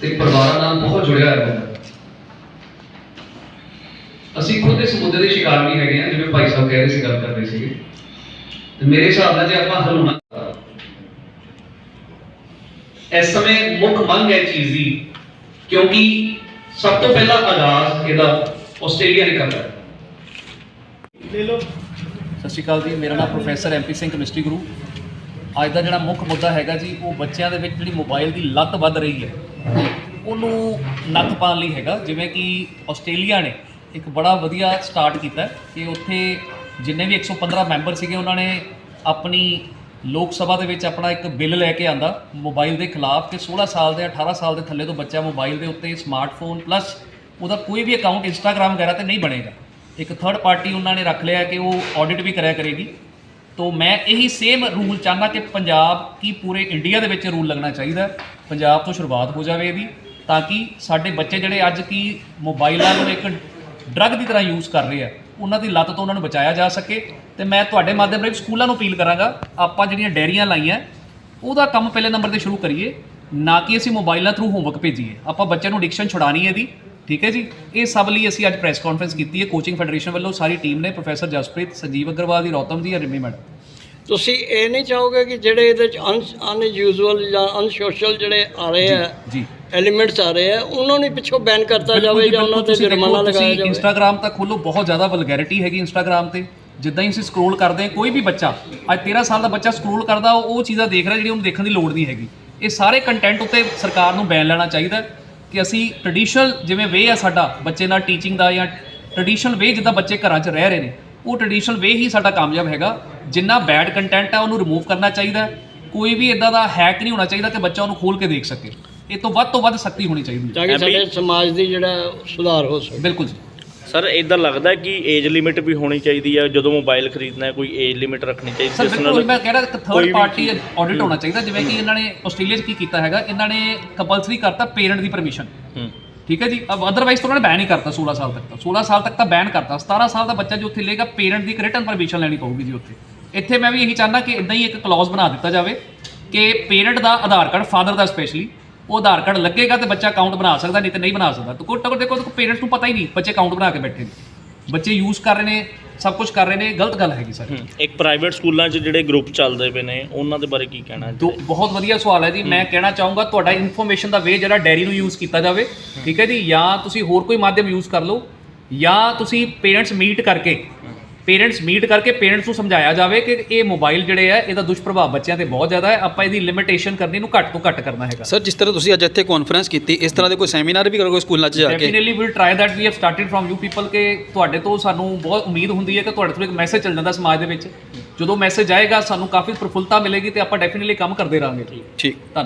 ਤੇ ਪਰਿਵਾਰਾਂ ਨਾਲ ਬਹੁਤ ਜੁੜਿਆ ਹੋਇਆ ਬੰਦਾ ਅਸੀਂ ਖੁਦ ਇਸ ਮੁੱਦੇ ਦੇ ਸ਼ਿਕਾਰ ਵੀ ਹੈਗੇ ਆ ਜਿਵੇਂ ਭਾਈ ਸਾਹਿਬ ਕਹਿ ਰਹੇ ਸੀ ਗੱਲ ਕਰ ਰਹੇ ਸੀਗੇ। ਤੇ ਮੇਰੇ ਹਿਸਾਬ ਨਾਲ ਜੇ ਆਪਾਂ ਹਲੂਣਾ ਇਸ ਸਮੇਂ ਮੁੱਖ ਮੰਗ ਹੈ ਚੀਜ਼ ਦੀ ਕਿਉਂਕਿ ਸਭ ਤੋਂ ਪਹਿਲਾ ਆਗਾਜ਼ ਇਹਦਾ ਆਸਟ੍ਰੇਲੀਆ ਨੇ ਕਰਦਾ ਹੈ ਸਤਿ ਸ਼੍ਰੀ ਅਕਾਲ ਜੀ ਮੇਰਾ ਨਾਮ professor MP Singh chemistry Guru. ਅੱਜ ਦਾ ਜਿਹੜਾ ਮੁੱਖ ਮੁੱਦਾ ਹੈਗਾ ਜੀ ਉਹ ਬੱਚਿਆਂ ਦੇ ਵਿੱਚ ਜਿਹੜੀ ਮੋਬਾਈਲ ਦੀ ਲੱਤ ਵੱਧ ਰਹੀ ਹੈ। ਉਹਨੂੰ ਨੱਥ ਪਾਉਣ ਲਈ ਹੈਗਾ, ਜਿਵੇਂ ਕਿ ਆਸਟ੍ਰੇਲੀਆ ਨੇ ਇੱਕ ਬੜਾ ਵਧੀਆ ਸਟਾਰਟ ਕੀਤਾ ਕਿ ਉੱਥੇ ਜਿੰਨੇ ਵੀ 115 ਮੈਂਬਰ ਸੀਗੇ, ਉਹਨਾਂ ਨੇ ਆਪਣੀ ਲੋਕ ਸਭਾ ਦੇ ਵਿੱਚ ਆਪਣਾ ਇੱਕ ਬਿੱਲ ਲੈ ਕੇ ਆਂਦਾ, ਮੋਬਾਈਲ ਦੇ ਖਿਲਾਫ ਕਿ 16 ਸਾਲ ਦੇ 18 ਸਾਲ ਦੇ ਥੱਲੇ ਤੋਂ ਬੱਚਾ ਮੋਬਾਈਲ ਦੇ ਉੱਤੇ ਸਮਾਰਟਫੋਨ ਪਲੱਸ ਉਹਦਾ ਕੋਈ ਵੀ ਅਕਾਊਂਟ ਇੰਸਟਾਗ੍ਰam ਵਗੈਰਾ ਤੇ ਨਹੀਂ ਬਣੇਗਾ। ਇੱਕ ਥਰਡ ਪਾਰਟੀ ਉਹਨਾਂ ਨੇ ਰੱਖ ਲਿਆ ਕਿ ਉਹ ਆਡਿਟ ਵੀ ਕਰਿਆ ਕਰੇਗੀ। ਤੋ ਮੈਂ ਇਹੀ ਸੇਮ ਰੂਲ ਚਾਹੁੰਦਾ ਕਿ ਪੰਜਾਬ ਕੀ ਪੂਰੇ ਇੰਡੀਆ ਦੇ ਵਿੱਚ ਰੂਲ ਲੱਗਣਾ ਚਾਹੀਦਾ ਪੰਜਾਬ ਤੋਂ ਸ਼ੁਰੂਆਤ ਹੋ ਜਾਵੇ ਇਹਦੀ। ਤਾਂ ਕਿ ਸਾਡੇ ਬੱਚੇ ਜਿਹੜੇ ਅੱਜ ਕੀ ਮੋਬਾਈਲਾਂ ਨੂੰ ਇੱਕ ਡਰੱਗ ਦੀ ਤਰ੍ਹਾਂ ਯੂਜ਼ ਕਰ ਰਹੇ ਆ ਉਹਨਾਂ ਦੀ ਲੱਤ ਤੋਂ ਉਹਨਾਂ ਨੂੰ ਬਚਾਇਆ ਜਾ ਸਕੇ। ਤੇ ਮੈਂ ਤੁਹਾਡੇ ਮਾਧਿਅਮ ਰਾਹੀਂ ਸਕੂਲਾਂ ਨੂੰ ਅਪੀਲ ਕਰਾਂਗਾ ਆਪਾਂ ਜਿਹੜੀਆਂ ਡੈਰੀਆਂ ਲਾਈਆਂ ਉਹਦਾ ਕੰਮ ਪਹਿਲੇ ਨੰਬਰ ਤੇ ਸ਼ੁਰੂ ਕਰੀਏ ਨਾ ਕਿ ਅਸੀਂ ਮੋਬਾਈਲਾਂ ਥਰੂ ਹੋਮਵਰਕ ਭੇਜੀਏ। ਆਪਾਂ ਬੱਚਿਆਂ ਨੂੰ ਐਡਿਕਸ਼ਨ ਛੁਡਾਣੀ ਹੈ ਇਹਦੀ ਠੀਕ ਹੈ ਜੀ? ਇਹ ਸਭ ਲਈ ਅਸੀਂ ਅੱਜ ਪ੍ਰੈਸ ਕਾਨਫਰੰਸ ਕੀਤੀ ਹੈ ਕੋਚਿੰਗ ਫੈਡਰੇਸ਼ਨ ਵੱਲੋਂ। ਸਾਰੀ ਟੀਮ ਨੇ ਪ੍ਰੋਫੈਸਰ ਜਸਪ੍ਰੀਤ ਸੰਜੀਵ ਅਗਰਵਾਲ ਦੀ ਰੌਤਮ ਜੀ ਰਿਮੀ ਮੈਡਮ। ਤੁਸੀਂ ਇਹ ਨਹੀਂ ਚਾਹੋਗੇ ਕਿ ਜਿਹੜੇ ਇਹਦੇ ਚ ਅਨਯੂਜ਼ੂਅਲ ਜਾਂ ਅਨਸੋਸ਼ਲ ਜਿਹੜੇ ਆ ਰਹੇ ਆ ਜੀ। ਐਲੀਮੈਂਟਸ ਆ ਰਹੇ ਆ ਉਹਨਾਂ ਨੂੰ ਪਿੱਛੋਂ ਬੈਨ ਕਰਤਾ ਜਾਵੇ ਜੀ, ਉਹਨਾਂ ਤੇ ਜੁਰਮਾਨਾ ਲਗਾਇਆ ਤੁਸੀਂ ਜਾਵੇ। ਇੰਸਟਾਗ੍ਰam ਤਾਂ ਖੋਲੋ ਬਹੁਤ ਜ਼ਿਆਦਾ ਵਲਗੈਰਿਟੀ ਹੈਗੀ ਇੰਸਟਾਗ੍ਰam ਤੇ। ਜਿੱਦਾਂ ਹੀ ਅਸੀਂ ਸਕਰੋਲ ਕਰਦੇ ਹਾਂ ਕੋਈ ਵੀ ਬੱਚਾ ਅੱਜ 13 ਸਾਲ ਦਾ ਬੱਚਾ ਸਕਰੋਲ ਕਰਦਾ ਉਹ ਉਹ ਚੀਜ਼ਾਂ ਦੇਖ ਰਿਹਾ ਜਿਹੜੀ ਉਹਨੂੰ ਦੇਖਣ ਦੀ ਲੋੜ ਨਹੀਂ ਹੈਗੀ। ਇਹ ਸਾਰੇ ਕੰਟੈਂਟ ਉੱਤੇ ਸਰਕਾਰ ਨੂੰ ਬੈਨ ਲੈਣਾ ਚਾਹੀਦਾ ਕਿ ਅਸੀਂ ਟ੍ਰੈਡੀਸ਼ਨਲ ਜਿਵੇਂ ਵੇ ਆ ਸਾਡਾ ਬੱਚੇ ਨਾਲ ਟੀਚਿੰਗ ਦਾ ਜਾਂ ਟ੍ਰੈਡੀਸ਼ਨਲ ਵੇ ਜਿੱਦਾਂ ਬੱਚੇ ਘਰਾਂ 'ਚ ਰਹਿ ਰਹੇ ਨੇ ਉਹ ਟ੍ਰੈਡੀਸ਼ਨਲ ਵੇ ਹੀ ਸਾਡਾ ਕਾਮਯਾਬ ਹੈਗਾ। ਜਿੰਨਾ ਬੈਡ ਕੰਟੈਂਟ ਹੈ ਉਹਨੂੰ ਰਿਮੂਵ ਕਰਨਾ ਚਾਹੀਦਾ। ਕੋਈ ਵੀ ਇਦਾਂ ਦਾ ਹੈਕ ਨਹੀਂ ਹੋਣਾ ਚਾਹੀਦਾ ਕਿ ਬੱਚਾ ਉਹਨੂੰ ਖੋਲ ਕੇ ਦੇਖ ਸਕੇ। ਇਹ ਤੋਂ ਵੱਧ ਤੋਂ ਵੱਧ ਸਖਤੀ ਹੋਣੀ ਚਾਹੀਦੀ ਹੈ। ਤਾਂ ਕਿ ਸਾਡੇ ਸਮਾਜ ਦੀ ਜਿਹੜਾ ਸੁਧਾਰ ਹੋ ਸਕੇ। ਬਿਲਕੁਲ ਜੀ। ਸਰ ਇਦਾਂ ਲੱਗਦਾ ਕਿ ਏਜ ਲਿਮਿਟ ਵੀ ਹੋਣੀ ਚਾਹੀਦੀ ਹੈ ਜਦੋਂ ਮੋਬਾਈਲ ਖਰੀਦਣਾ ਹੈ ਕੋਈ ਏਜ ਲਿਮਿਟ ਰੱਖਣੀ ਚਾਹੀਦੀ ਸਰ ਬਿਲਕੁਲ ਮੈਂ ਕਹਿ ਰਿਹਾ ਕਿ ਥਰਡ ਪਾਰਟੀ ਆਡਿਟ ਹੋਣਾ ਚਾਹੀਦਾ ਜਿਵੇਂ ਕਿ ਇਹਨਾਂ ਨੇ ਆਸਟ੍ਰੇਲੀਆ 'ਚ ਕੀ ਕੀਤਾ ਹੈਗਾ ਇਹਨਾਂ ਨੇ ਕੰਪਲਸਰੀ ਕਰਤਾ ਪੇਰੈਂਟ ਦੀ ਪਰਮਿਸ਼ਨ ਹੂੰ। ਠੀਕ ਹੈ ਜੀ? ਅਬ ਅਦਰਵਾਈਜ਼ ਤਾਂ ਉਹਨਾਂ ਨੇ ਬੈਨ ਹੀ ਕਰਤਾ 16 ਸਾਲ ਤੱਕ ਤਾਂ। 16 ਸਾਲ ਤੱਕ ਤਾਂ ਬੈਨ ਕਰਤਾ। 17 ਸਾਲ ਦਾ ਬੱਚਾ ਜੋ ਉੱਥੇ ਲੇਗਾ ਪੇਰੈਂਟ ਦੀ ਰਿਟਨ ਪਰਮਿਸ਼ਨ ਲੈਣੀ ਪਊਗੀ ਜੀ ਉੱਥੇ। ਇੱਥੇ ਮੈਂ ਵੀ ਇਹੀ ਚਾਹੁੰਦਾ ਕਿ ਇਦਾਂ ਹੀ ਇੱਕ ਕਲੌਜ਼ ਬਣਾ ਦਿੱਤਾ ਜਾਵੇ ਕਿ ਪੇਰੈਂਟ ਦਾ ਆਧਾਰ ਕਾਰਡ ਫਾਦਰ ਦਾ ਸਪੈਸ਼ਲੀ ਉਹ ਆਧਾਰ ਕਾਰਡ ਲੱਗੇਗਾ ਤੇ ਬੱਚਾ ਅਕਾਊਂਟ ਬਣਾ ਸਕਦਾ ਨਹੀਂ ਤੇ ਨਹੀਂ ਬਣਾ ਸਕਦਾ। ਤਾਂ ਕੋਟ ਦੇਖੋ ਪੇਰੈਂਟਸ ਨੂੰ ਪਤਾ ਹੀ ਨਹੀਂ ਬੱਚੇ ਅਕਾਊਂਟ ਬਣਾ ਕੇ ਬੈਠੇ ਨੇ। ਬੱਚੇ ਯੂਜ਼ ਕਰ ਰਹੇ ਨੇ ਸਭ ਕੁਝ ਕਰ ਰਹੇ ਨੇ ਗਲਤ ਗੱਲ ਹੈਗੀ ਸਰ। ਇੱਕ ਪ੍ਰਾਈਵੇਟ ਸਕੂਲਾਂ 'ਚ ਜਿਹੜੇ ਗਰੁੱਪ ਚੱਲਦੇ ਪਏ ਨੇ ਉਹਨਾਂ ਦੇ ਬਾਰੇ ਕੀ ਕਹਿਣਾ ਹੈ ਬਹੁਤ ਵਧੀਆ ਸਵਾਲ ਹੈ ਜੀ। ਮੈਂ ਕਹਿਣਾ ਚਾਹੂੰਗਾ ਤੁਹਾਡਾ ਇਨਫੋਰਮੇਸ਼ਨ ਦਾ ਵੇ ਜਿਹੜਾ ਡੈਰੀ ਨੂੰ ਯੂਜ਼ ਕੀਤਾ ਜਾਵੇ ਠੀਕ ਹੈ ਜੀ? ਜਾਂ ਤੁਸੀਂ ਹੋਰ ਕੋਈ ਮਾਧਿਅਮ ਯੂਜ਼ ਕਰ ਲਓ ਜਾਂ ਤੁਸੀਂ ਪੇਰੈਂਟਸ ਮੀਟ ਕਰਕੇ ਪੇਰੈਂਟਸ ਮੀਟ ਕਰਕੇ ਪੇਰੈਂਟਸ ਨੂੰ ਸਮਝਾਇਆ ਜਾਵੇ ਕਿ ਇਹ ਮੋਬਾਈਲ ਜਿਹੜੇ ਆ ਇਹਦਾ ਦੁਸ਼ਪ੍ਰਭਾਵ ਬੱਚਿਆਂ ਤੇ ਬਹੁਤ ਜ਼ਿਆਦਾ ਹੈ। ਆਪਾਂ ਇਹਦੀ ਲਿਮਿਟੇਸ਼ਨ ਕਰਨੀ ਨੂੰ ਘੱਟ ਤੋਂ ਘੱਟ ਕਰਨਾ ਹੈਗਾ। ਸਰ ਜਿਸ ਤਰ੍ਹਾਂ ਤੁਸੀਂ ਅੱਜ ਇੱਥੇ ਕਾਨਫਰੰਸ ਕੀਤੀ ਇਸ ਤਰ੍ਹਾਂ ਦੇ ਕੋਈ ਸੈਮੀਨਾਰ ਵੀ ਕਰੋਗੇ ਸਕੂਲਾਂ 'ਚ ਜਾ ਕੇ? Definitely will try that we have started from you people ਕਿ ਤੁਹਾਡੇ ਤੋਂ ਸਾਨੂੰ ਬਹੁਤ ਉਮੀਦ ਹੁੰਦੀ ਹੈ ਕਿ ਤੁਹਾਡੇ ਤੋਂ ਇੱਕ ਮੈਸੇਜ ਚੱਲ ਜਾਂਦਾ ਸਮਾਜ ਦੇ ਵਿੱਚ। ਜਦੋਂ ਮੈਸੇਜ ਆਏਗਾ ਸਾਨੂੰ ਕਾਫੀ ਪ੍ਰਫੁੱਲਤਾ ਮਿਲੇਗੀ ਤੇ ਆਪਾਂ ਡੈਫੀਨਿਟਲੀ ਕੰਮ ਕਰਦੇ ਰਹਾਂਗੇ। ਠੀਕ। ਧੰਨਵਾਦ।